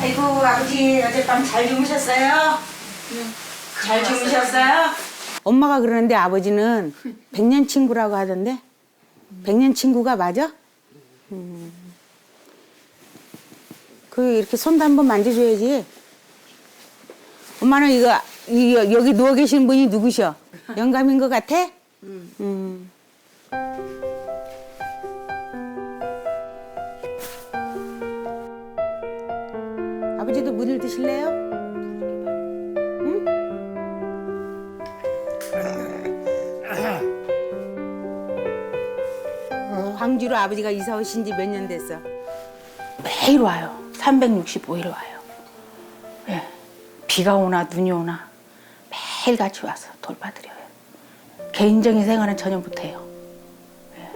아이고 아버지 어젯밤 잘 주무셨어요? 잘 주무셨어요? 엄마가 그러는데 아버지는 백년 친구라고 하던데 백년 친구가 맞아? 음. 그 이렇게 손도 한번 만져줘야지. 엄마는 이거 이 여기 누워 계신 분이 누구셔? 영감인 것 같아? 음. 아버지도 물을 드실래요? 광주로 아버지가 이사 오신 지 몇 년 됐어? 매일 와요. 365일 와요. 예. 비가 오나 눈이 오나 매일 같이 와서 돌봐드려요. 개인적인 생활은 전혀 못해요. 예.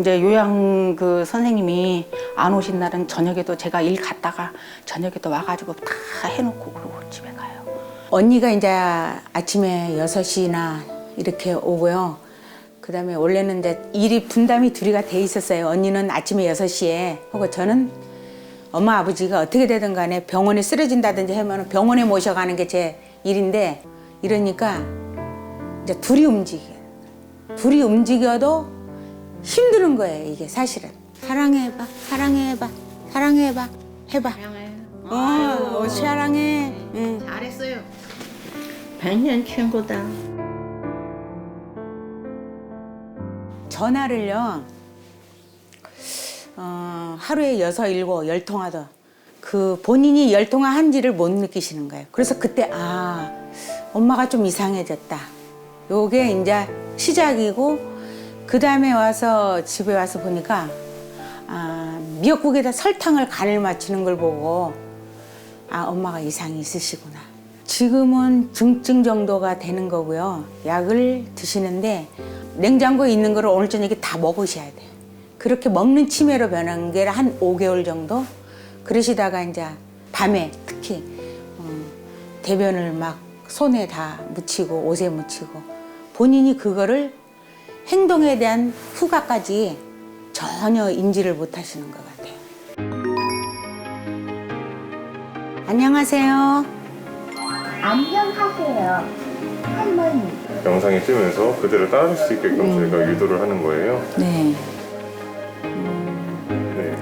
이제 요양 그 선생님이 안 오신 날은 저녁에도 제가 일 갔다가 저녁에도 와가지고 다 해놓고 그러고 집에 가요. 언니가 이제 아침에 6시나 이렇게 오고요. 그 다음에 원래는 이제 일이 분담이 둘이가 돼 있었어요. 언니는 아침에 6시에 하고 저는 엄마 아버지가 어떻게 되든 간에 병원에 쓰러진다든지 하면 병원에 모셔가는 게 제 일인데 이러니까 이제 둘이 움직여요. 둘이 움직여도 힘드는 거예요, 이게 사실은. 사랑해 봐, 사랑해 봐, 사랑해 봐, 해 봐. 어, 어, 사랑해. 응. 잘했어요. 백년 친구다. 전화를요, 어, 하루에 여섯, 일곱, 열 통화도 그 본인이 열 통화 한지를 못 느끼시는 거예요. 그래서 그때, 아, 엄마가 좀 이상해졌다. 요게 이제 시작이고, 그 다음에 와서 집에 와서 보니까, 아, 미역국에다 설탕을 간을 맞추는 걸 보고, 아, 엄마가 이상이 있으시구나. 지금은 중증 정도가 되는 거고요. 약을 드시는데 냉장고에 있는 거를 오늘 저녁에 다 먹으셔야 돼요. 그렇게 먹는 치매로 변한 게 한 5개월 정도? 그러시다가 이제 밤에 특히 어, 대변을 막 손에 다 묻히고 옷에 묻히고 본인이 그거를 행동에 대한 후과까지 전혀 인지를 못 하시는 것 같아요. 안녕하세요. 안녕하세요. 할머니. 영상이 뜨면서 그대로 따라줄 수 있게끔 저희가 유도를 하는 거예요. 네. 네.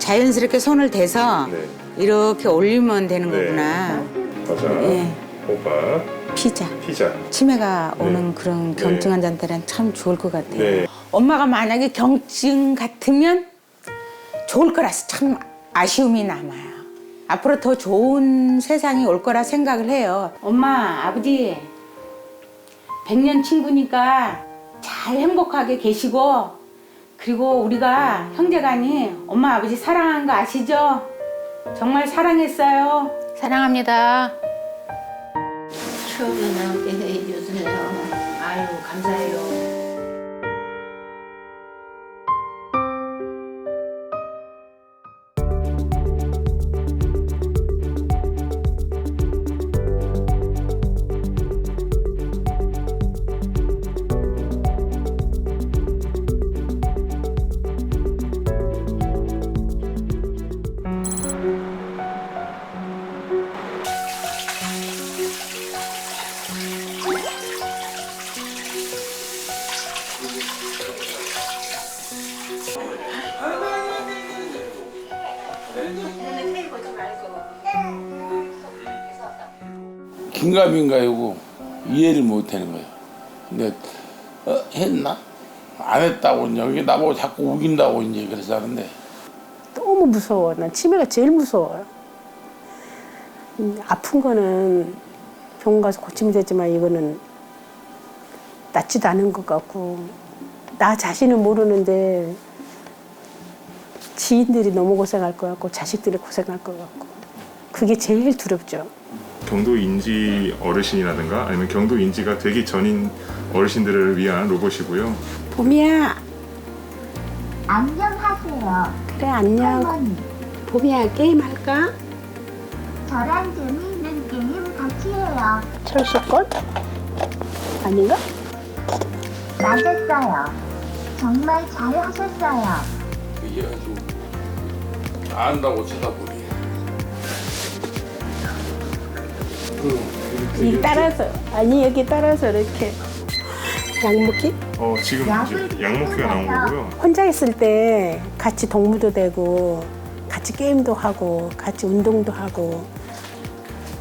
자연스럽게 손을 대서 네. 이렇게 올리면 되는 네. 거구나. 맞아. 예. 호박, 피자. 피자. 치매가 네. 오는 그런 네. 경증 환자들은 참 좋을 것 같아요. 네. 엄마가 만약에 경증 같으면 좋을 거라서 참 아쉬움이 남아요. 앞으로 더 좋은 세상이 올 거라 생각을 해요. 엄마, 아버지, 백년 친구니까 잘 행복하게 계시고, 그리고 우리가 형제간이 엄마, 아버지 사랑한 거 아시죠? 정말 사랑했어요. 사랑합니다. 추억이 나게 해주세요. 아유 감사해요. 긴가민가 이고 이해를 못 하는 거예요. 근데 어, 했나? 안 했다고 이제 여기 나보고 자꾸 우긴다고 이제 그래서 하는데 너무 무서워. 난 치매가 제일 무서워요. 음, 아픈 거는 병원 가서 고치면 되지만 이거는 낫지도 않은 것 같고 나 자신은 모르는데 지인들이 너무 고생할 것 같고 자식들이 고생할 것 같고 그게 제일 두렵죠. 경도 인지 어르신이라든가 아니면 경도 인지가 되기 전인 어르신들을 위한 로봇이고요. 봄이야. 안녕하세요. 그래 안녕. 할머니. 봄이야 게임 할까? 저랑 재미있는 게임 같이 해요. 철수 건? 아닌가? 맞았어요. 정말 잘하셨어요. 이게 아주 안다고 쳐다보니. 이 따라서 아니 여기 따라서 이렇게 약 먹기? 어, 지금 이제 양목회가 나온 거고요. 혼자 있을 때 같이 동무도 되고 같이 게임도 하고 같이 운동도 하고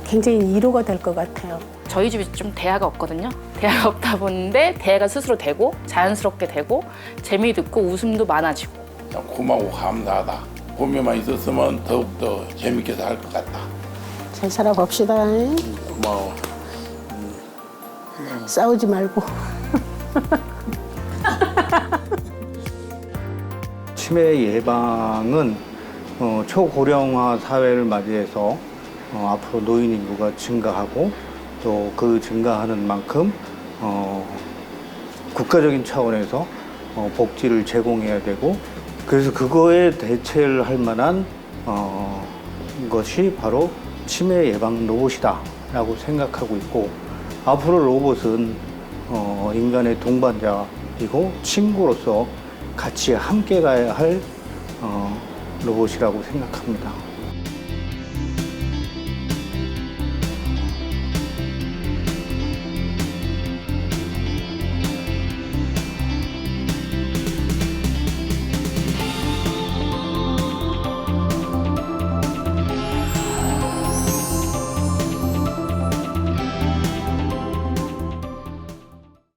굉장히 위로가 될 것 같아요. 저희 집이 좀 대화가 없거든요. 대화가 없다 보는데 대화가 스스로 되고 자연스럽게 되고 재미도 있고 웃음도 많아지고 참 고마워 감사하다. 봄에만 있었으면 더욱더 재밌게 살 것 같다. 잘 살아봅시다. 고마워. 싸우지 말고. 치매 예방은 어, 초고령화 사회를 맞이해서 어, 앞으로 노인 인구가 증가하고 또 그 증가하는 만큼 어, 국가적인 차원에서 어, 복지를 제공해야 되고 그래서 그거에 대체를 할 만한 어, 것이 바로 치매 예방 로봇이다라고 생각하고 있고 앞으로 로봇은 어, 인간의 동반자이고 친구로서 같이 함께 가야 할 어, 로봇이라고 생각합니다.